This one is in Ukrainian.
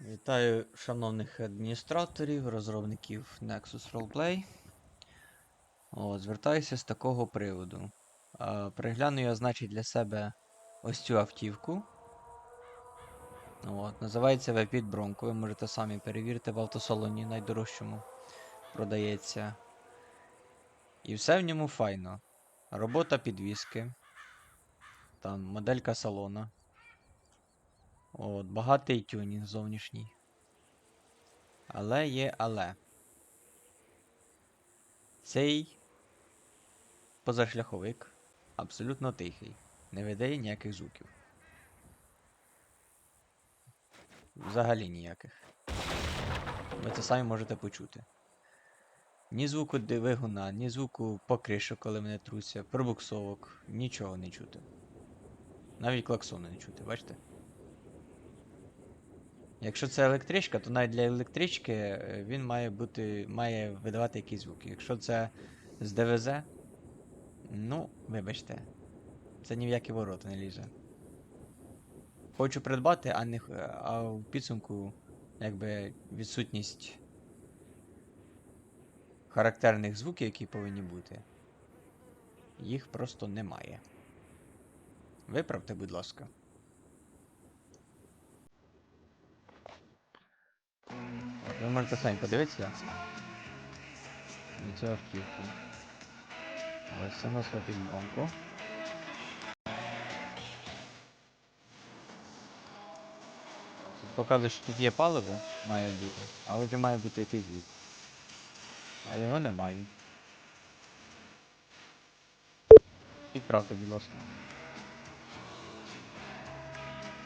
Вітаю шановних адміністраторів, розробників Nexus Roleplay. О, звертаюся з такого приводу. А, Пригляну я, значить, для себе ось цю автівку. От, називається Vepit Bronco. Ви можете самі перевірити в автосалоні найдорожчому продається. І все в ньому файно. Робота підвіски. Там моделька салона. От, багатий тюнінг зовнішній. Але є але. Цей позашляховик абсолютно тихий. Не видає ніяких звуків. Взагалі ніяких. Ви це самі можете почути. Ні звуку двигуна, ні звуку покришок, коли вони труться, пробуксовок, нічого не чути. Навіть клаксону не чути, бачите? Якщо це електричка, то навіть для електрички е, він має бути, має видавати якісь звуки. Якщо це з ДВЗ, ну, вибачте, це ні в які ворота не лізе. Хочу придбати, а не а в підсумку, якби відсутність характерних звуків, які повинні бути. Їх просто немає. Виправте, будь ласка. Ви можете самі подивитися. На цю автівку. Ось це у нас. Тут показує, що тут є паливо, має бути, але вже має бути якийсь. А його немає. Підправте, будь ласка.